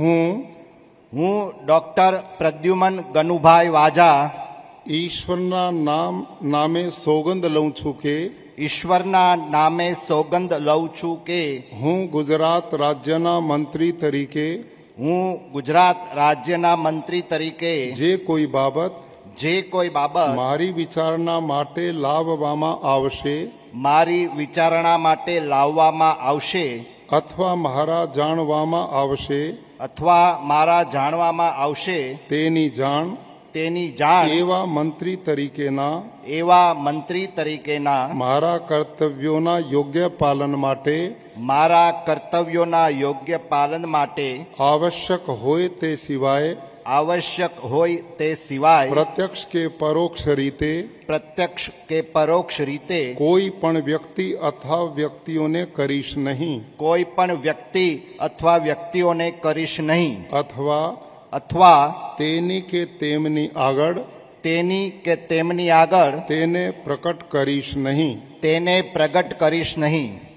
હું હું ડૉક્ટર પ્રદ્યુમન ગનુભાઈ વાજા ઈશ્વરના નામ નામે સોગંદ લઉં છું કે ઈશ્વરના નામે સોગંદ લઉં છું કે હું ગુજરાત રાજ્યના મંત્રી તરીકે હું ગુજરાત રાજ્યના મંત્રી તરીકે જે કોઈ બાબત જે કોઈ બાબત મારી વિચારણા માટે લાવવામાં આવશે મારી વિચારણા માટે લાવવામાં આવશે અથવા મહારા જાણવામાં આવશે અથવા મારા જાણવામાં આવશે તેની જાણ તેની જાણ એવા મંત્રી તરીકેના એવા મંત્રી તરીકેના મારા કર્તવ્યોના યોગ્ય પાલન માટે મારા કર્તવ્યોના યોગ્ય પાલન માટે આવશ્યક હોય તે સિવાય आवश्यक होय ते प्रत्यक्ष के परोक्ष रीते प्रत्यक्ष के परोक्ष रीते कोई पण व्यक्ति अथवा व्यक्तियों ने करीश नहीं कोई पण व्यक्ति अथवा व्यक्तियों ने करीश नहीं अथवा अथवा तेनी के तेमनी आगर तेनी के तेमनी आगर तेने प्रकट करीश नहीं तेने प्रकट करीश नहीं